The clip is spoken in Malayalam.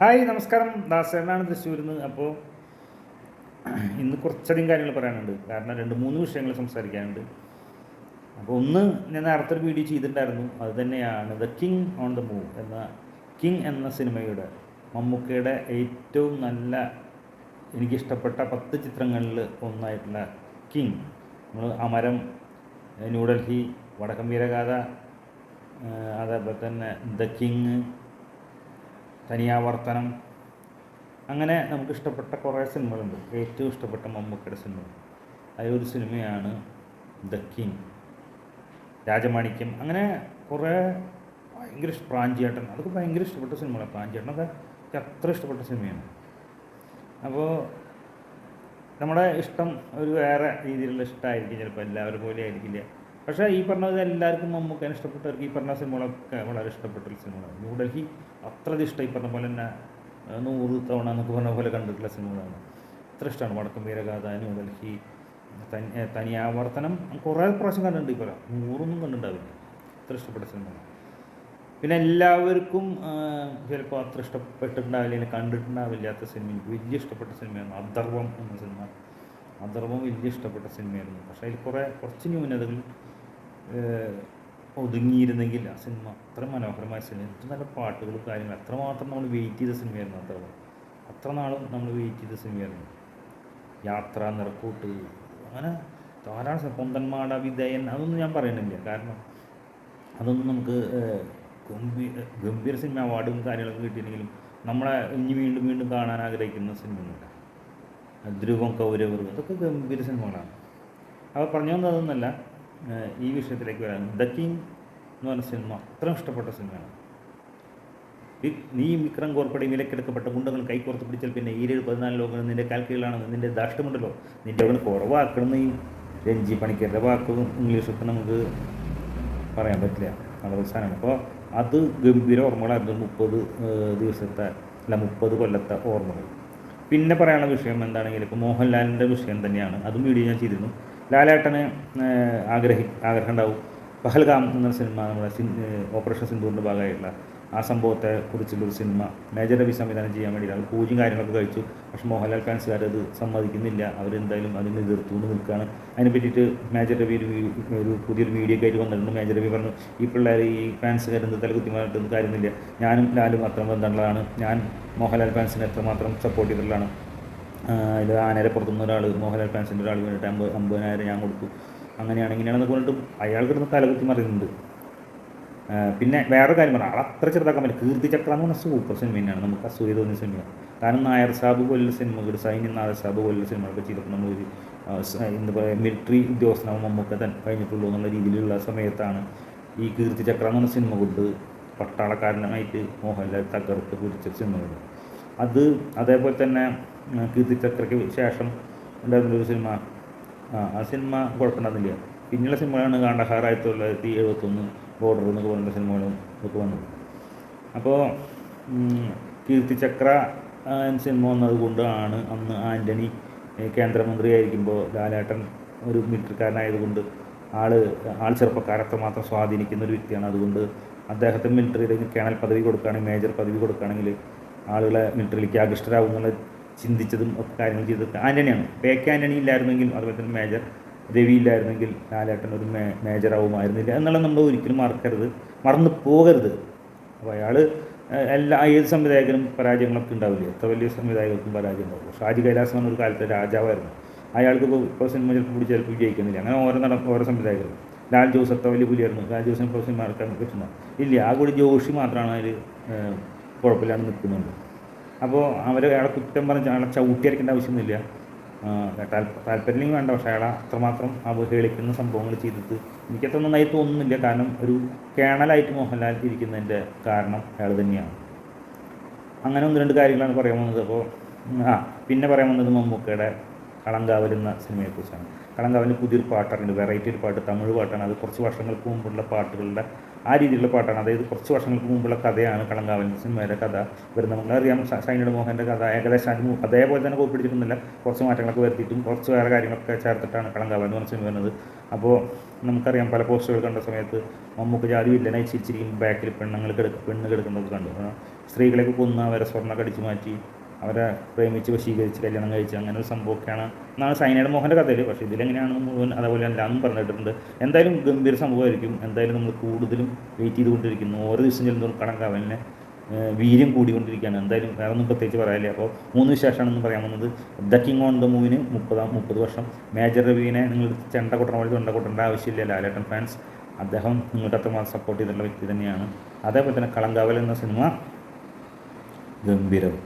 ഹായ് നമസ്കാരം. ദാസേനാണ് തൃശ്ശൂരിൽ നിന്ന് അപ്പോൾ ഇന്ന് കുറച്ചധികം കാര്യങ്ങൾ പറയാനുണ്ട്. കാരണം രണ്ട് മൂന്ന് വിഷയങ്ങൾ സംസാരിക്കാനുണ്ട്. അപ്പോൾ ഒന്ന് ഞാൻ നേരത്തെ ഒരു വീഡിയോ ചെയ്തിട്ടുണ്ടായിരുന്നു. അത് തന്നെയാണ് the king on the move എന്ന കിങ് എന്ന സിനിമയുടെ മമ്മൂക്കയുടെ ഏറ്റവും നല്ല എനിക്കിഷ്ടപ്പെട്ട പത്ത് ചിത്രങ്ങളിൽ ഒന്നായിട്ടുള്ള കിങ് നമ്മൾ അമരം ന്യൂഡൽഹി വടക്കം വീരഗാഥ അതേപോലെ തന്നെ ദ കിങ് തനിയാവർത്തനം. അങ്ങനെ നമുക്ക് ഇഷ്ടപ്പെട്ട കുറേ സിനിമകളുണ്ട്. ഏറ്റവും ഇഷ്ടപ്പെട്ട മമ്മൂക്കയുടെ സിനിമ. അതിലൊരു സിനിമയാണ് ദ കിങ്. രാജമാണിക്യം. അങ്ങനെ കുറേ ഭയങ്കര ഇഷ്ടം പ്രാഞ്ചിയേട്ടൻ. അതൊക്കെ ഭയങ്കര ഇഷ്ടപ്പെട്ട സിനിമകളാണ്. അതൊക്കെ അത്ര ഇഷ്ടപ്പെട്ട സിനിമയാണ്. അപ്പോൾ നമ്മുടെ ഇഷ്ടം ഒരു വേറെ രീതിയിലുള്ള ഇഷ്ടമായിരിക്കും ചിലപ്പോൾ. എല്ലാവരും പോലെ ആയിരിക്കില്ല പക്ഷേ ഈ പറഞ്ഞത് എല്ലാവർക്കും മമ്മൂക്കാൻ ഇഷ്ടപ്പെട്ടവർക്ക് ഈ പറഞ്ഞ സിനിമകളൊക്കെ വളരെ ഇഷ്ടപ്പെട്ട ഒരു സിനിമകളാണ്. ന്യൂഡൽഹി അത്ര ഇഷ്ടം ഈ പറഞ്ഞ പോലെ തന്നെ നൂറ് തവണ എന്നൊക്കെ പറഞ്ഞ പോലെ കണ്ടിട്ടുള്ള സിനിമകളാണ്. അത്ര ഇഷ്ടമാണ്. വടക്കം വീരഗാഥ ന്യൂഡൽഹി തനി തനിയാവർത്തനം കുറേ പ്രാവശ്യം കണ്ടിട്ടുണ്ട് പോലെ നൂറൊന്നും കണ്ടിട്ടുണ്ടാവില്ല. അത്ര ഇഷ്ടപ്പെട്ട സിനിമകളാണ്. പിന്നെ എല്ലാവർക്കും ചിലപ്പോൾ അത്ര ഇഷ്ടപ്പെട്ടിട്ടുണ്ടാവില്ല അല്ലെങ്കിൽ കണ്ടിട്ടുണ്ടാവില്ലാത്ത സിനിമ എനിക്ക് വലിയ ഇഷ്ടപ്പെട്ട സിനിമയാണ് അഥർവം എന്ന സിനിമ. അഥർവം വലിയ ഇഷ്ടപ്പെട്ട സിനിമയായിരുന്നു. പക്ഷേ അതിൽ കുറേ കുറച്ച് ന്യൂനതകൾ ഒതുങ്ങിയിരുന്നെങ്കിൽ ആ സിനിമ അത്ര മനോഹരമായ സിനിമ. ഏറ്റവും നല്ല പാട്ടുകളും കാര്യങ്ങളും അത്രമാത്രം നമ്മൾ വെയിറ്റ് ചെയ്ത സിനിമയായിരുന്നു അത്ര അത്ര നാളും നമ്മൾ വെയിറ്റ് ചെയ്ത സിനിമയായിരുന്നു. യാത്ര നിറക്കൂട്ട് അങ്ങനെ ധാരാളം പൊന്തന്മാട വിധേയൻ അതൊന്നും ഞാൻ പറയുന്നില്ല. കാരണം അതൊന്നും നമുക്ക് ഗംഭീര ഗംഭീര സിനിമ അവാർഡും കാര്യങ്ങളൊക്കെ കിട്ടിയിട്ടുണ്ടെങ്കിലും നമ്മളെ ഇനി വീണ്ടും വീണ്ടും കാണാൻ ആഗ്രഹിക്കുന്ന സിനിമയൊന്നുമില്ല. ധ്രുവം കൗരവർ അതൊക്കെ ഗംഭീര സിനിമകളാണ്. അപ്പോൾ പറഞ്ഞു ഏഹ്, ഈ വിഷയത്തിലേക്ക് വരാൻ ദ കിങ് എന്ന് പറഞ്ഞ സിനിമ അത്രയും ഇഷ്ടപ്പെട്ട സിനിമയാണ്. നീ വിക്രം കോർപ്പടി വിലക്കെടുക്കപ്പെട്ട ഗുണ്ടകൾ കൈക്കോർത്ത് പിടിച്ചാൽ പിന്നെ ഈരേഴ് പതിനാല് ലോകങ്ങൾ നിന്റെ കാൽക്കീഴിലാണ് നിന്റെ ദാഷ്ടമുണ്ടല്ലോ നിന്റെ അവിടെ കുറവാക്കണം ഈ രഞ്ജി പണിക്കരുടെ വാക്കും ഇംഗ്ലീഷൊക്കെ നമുക്ക് പറയാൻ പറ്റില്ല. നല്ല അപ്പോൾ അത് ഗംഭീര ഓർമ്മകളായിരുന്നു മുപ്പത് ദിവസത്തെ അല്ല മുപ്പത് കൊല്ലത്തെ ഓർമ്മകൾ. പിന്നെ പറയാനുള്ള വിഷയം എന്താണെങ്കിൽ ഇപ്പോൾ മോഹൻലാലിന്റെ വിഷയം തന്നെയാണ്. അതും വീഡിയോ ഞാൻ ചെയ്തിരുന്നു. ലാലേട്ടന് ആഗ്രഹി ആഗ്രഹം ഉണ്ടാവും പഹൽഗാം എന്ന സിനിമ നമ്മുടെ ഓപ്പറേഷൻ സിന്ധുവിന്റെ ഭാഗമായിട്ടുള്ള ആ സംഭവത്തെ കുറിച്ചുള്ളൊരു സിനിമ മേജർ രവി സംവിധാനം ചെയ്യാൻ വേണ്ടിയിട്ട് അവർ പൂജയും കാര്യങ്ങളൊക്കെ കഴിച്ചു. പക്ഷെ മോഹൻലാൽ ഫാൻസുകാർ അത് സമ്മതിക്കുന്നില്ല. അവരെന്തായാലും അതിന് എതിർത്തുകൊണ്ട് നിൽക്കുകയാണ്. അതിനെ പറ്റിയിട്ട് മേജർ രവി ഒരു ഒരു പുതിയൊരു വീഡിയോ കയറ്റി വന്നിട്ടുണ്ട്. മേജർ രവി പറഞ്ഞു ഈ പിള്ളേർ ഈ ഫാൻസുകാർ എന്ത് തലകുത്തിമായിട്ടൊന്നും കാര്യമൊന്നുമില്ല ഞാനും ലാലും അത്ര ബന്ധമുള്ളതാണ്. ഞാൻ മോഹൻലാൽ ഫാൻസിനെ എത്രമാത്രം സപ്പോർട്ട് ചെയ്തിട്ടുള്ളതാണ്. അതിൽ ആനേരെ പുറത്തുനിന്ന് ഒരാൾ മോഹൻലാൽ ഫാൻസിന്റെ ഒരാൾ വേണ്ടിയിട്ട് അമ്പത് അമ്പതിനായിരം ഞാൻ കൊടുത്തു. അങ്ങനെയാണ് ഇങ്ങനെയാണെന്ന് പറഞ്ഞിട്ട് അയാൾക്ക് കിടന്ന് തലകുത്തി മറിയുന്നുണ്ട്. പിന്നെ വേറെ കാര്യം പറഞ്ഞാൽ ആൾ അത്ര ചെറുതാക്കാൻ പറ്റും കീർത്തി ചക്ര എന്ന് പറഞ്ഞാൽ സൂപ്പർ സിനിമയാണ് നമുക്ക് അസൂയ തോന്നിയ സിനിമയാണ് കാരണം നായർ സാബ് പോലുള്ള സിനിമകൾ സൈന്യം നായർ സാബ് പോലുള്ള സിനിമകളൊക്കെ ചെയ്തപ്പോൾ നമ്മളൊരു ഒരു എന്താ പറയുക മിലിറ്ററി ഉദ്യോഗസ്ഥനാവും നമുക്ക് തന്നെ കഴിഞ്ഞിട്ടുള്ളൂ എന്നുള്ള രീതിയിലുള്ള സമയത്താണ് ഈ കീർത്തി ചക്ര എന്ന് പറഞ്ഞ സിനിമ കൊണ്ട് പട്ടാളക്കാരനായിട്ട് മോഹൻലാൽ തകർത്ത് പിടിച്ച സിനിമകൾ അത് അതേപോലെ തന്നെ ആ, ശേഷം ഉണ്ടായിരുന്ന ഉണ്ടായിരുന്നൊരു സിനിമ. ആ സിനിമ കുഴപ്പമുണ്ടായിരുന്നില്ല പിന്നെയുള്ള സിനിമകളാണ് കാണ്ടഹാർ ആയിരത്തി തൊള്ളായിരത്തി എഴുപത്തൊന്ന് ബോർഡർ എന്നൊക്കെ പറഞ്ഞ സിനിമകളും ഒക്കെ വന്നത്. അപ്പോൾ കീർത്തിചക്ര സിനിമ വന്നത് കൊണ്ടാണ് അന്ന് ആന്റണി കേന്ദ്രമന്ത്രിയായിരിക്കുമ്പോൾ ലാലേട്ടൻ ഒരു മിലിറ്ററിക്കാരനായതുകൊണ്ട് ആൾ ആൾ ചെറുപ്പക്കാരത്തെ മാത്രം സ്വാധീനിക്കുന്ന ഒരു വ്യക്തിയാണ്. അതുകൊണ്ട് അദ്ദേഹത്തിന് മിലിറ്ററിയിലേക്ക് കേണൽ പദവി കൊടുക്കുകയാണെങ്കിൽ മേജർ പദവി കൊടുക്കുകയാണെങ്കിൽ ആളുകളെ മിലിറ്ററിയിലേക്ക് ആകൃഷ്ടരാകും എന്നുള്ള ചിന്തിച്ചതും ഒക്കെ കാര്യങ്ങൾ ചെയ്തത് ആന്റണിയാണ് പേ കെ ആന്റണി ഇല്ലായിരുന്നെങ്കിൽ അതുപോലെ തന്നെ മേജർ രവി ഇല്ലായിരുന്നെങ്കിൽ ലാലേട്ടൻ ഒരു മേ മേജറാവുമായിരുന്നില്ല എന്നുള്ളത് നമ്മൾ ഒരിക്കലും മറക്കരുത്. മറന്നു പോകരുത്. അപ്പോൾ അയാൾ എല്ലാ ഏത് സംവിധായകനും പരാജയങ്ങളൊക്കെ ഉണ്ടാവില്ല? എത്ര വലിയ സംവിധായകർക്കും പരാജയം ഉണ്ടാവും. ഷാജി കൈലാസം എന്ന ഒരു കാലത്തെ രാജാവായിരുന്നു. അയാൾക്ക് ഇപ്പോൾ സിനിമ ചിലപ്പോൾ കൂടി ചിലപ്പോൾ വിജയിക്കുന്നില്ല. അങ്ങനെ ഓരോ നട ഓരോ സംവിധായകരും. ലാൽ ജോസ് അത്ര വലിയ പുലിയായിരുന്നു. ലാൽ ജോസിനെ ഇപ്പോൾ സിനിമ ഇറക്കാൻ പറ്റുന്ന ഇല്ല ആ കൂടി ജോഷി മാത്രമാണ് അതിൽ കുഴപ്പമില്ലാണ്ട് നിൽക്കുന്നുണ്ട്. അപ്പോൾ അവർ അയാളെ കുറ്റം പറഞ്ഞ് അയാളെ ചവിട്ടിയടിക്കേണ്ട ആവശ്യമൊന്നുമില്ല. താല്പര്യം വേണ്ട. പക്ഷേ അയാളെ അത്രമാത്രം അവഹേളിക്കുന്ന സംഭവങ്ങൾ ചെയ്തിട്ട് എനിക്കത്ര നന്നായി തോന്നുന്നില്ല. കാരണം ഒരു കേണലായിട്ട് മോഹൻലാൽ ഇരിക്കുന്നതിന്റെ കാരണം അയാൾ തന്നെയാണ്. അങ്ങനെ ഒന്ന് രണ്ട് കാര്യങ്ങളാണ് പറയാൻ വന്നത്. അപ്പോൾ ആ പിന്നെ പറയാൻ വന്നത് മമ്മൂക്കയുടെ കളങ്കാവൽ എന്ന സിനിമയെക്കുറിച്ചാണ്. കളങ്കാവലിന് പുതിയൊരു പാട്ടാണ് വെറൈറ്റി ഒരു പാട്ട് തമിഴ് പാട്ടാണ്. അത് കുറച്ച് വർഷങ്ങൾക്ക് മുമ്പുള്ള പാട്ടുകളുടെ ആ രീതിയിലുള്ള പാട്ടാണ്. അതായത് കുറച്ച് വർഷങ്ങൾക്ക് മുമ്പുള്ള കഥയാണ് കളങ്കാവലിന്റെ സിനിമയുടെ കഥ. വരുന്ന നമുക്കറിയാം ഷൈനിയുടെ മോഹന്റെ കഥ. ഏകദേശം അതിന് അതേപോലെ തന്നെ കോപ്പി കുറച്ച് മാറ്റങ്ങളൊക്കെ വരുത്തിയിട്ടും കുറച്ച് വേറെ കാര്യങ്ങളൊക്കെ ചേർത്തിട്ടാണ് കളങ്കാവൽ എന്ന് പറഞ്ഞ സിനിമ വരുന്നത്. അപ്പോൾ നമുക്കറിയാം പല പോസ്റ്ററുകൾ കണ്ട സമയത്ത് മമ്മൂക്ക് ജാതി വില്ലനായി ചിരിച്ചിരിക്കും. ബാക്കിൽ പെണ്ണുങ്ങൾ കിടക്കും പെണ്ണ് കിടക്കുന്നതൊക്കെ കണ്ടു. സ്ത്രീകളെയൊക്കെ കൊന്ന് അവരെ സ്വർണമൊക്കെ അടിച്ചു മാറ്റി. അവരെ പ്രേമിച്ച് വശീകരിച്ച് കല്യാണം കഴിച്ച് അങ്ങനെ ഒരു സംഭവമൊക്കെയാണ് എന്നാണ് സൈനയുടെ മോഹന്റെ കഥയിൽ പക്ഷേ ഇതിലെങ്ങനെയാണെന്ന് മുഴുവൻ അതേപോലെ അല്ലാന്നും പറഞ്ഞിട്ടുണ്ട്. എന്തായാലും ഗംഭീര സംഭവമായിരിക്കും. എന്തായാലും നമ്മൾ കൂടുതലും വെയിറ്റ് ചെയ്തുകൊണ്ടിരിക്കുന്നു. ഓരോ ദിവസം ചെല്ലുന്നതും കണക്കാവലിനെ വീര്യം കൂടിക്കൊണ്ടിരിക്കുകയാണ്. എന്തായാലും വേറെ ഒന്നും പ്രത്യേകിച്ച് പറയാനില്ല. അപ്പോൾ മൂന്ന് വിശേഷമാണെന്ന് പറയാൻ വന്നത്. ദ കിങ് ഓൺ ദ മൂവിന് മുപ്പതാം മുപ്പത് വർഷം. മേജർ രവീനെ നിങ്ങൾ ചെണ്ട കൊട്ടണ പോലെ ചെണ്ട കൊട്ടേണ്ട ആവശ്യമില്ല ലാലേട്ടൻ ഫാൻസ് അദ്ദേഹം നിങ്ങൾക്ക് അത്രമാത്രം സപ്പോർട്ട് ചെയ്തിട്ടുള്ള വ്യക്തി തന്നെയാണ്. അതേപോലെ തന്നെ കളങ്കാവൽ എന്ന സിനിമ ഗംഭീരം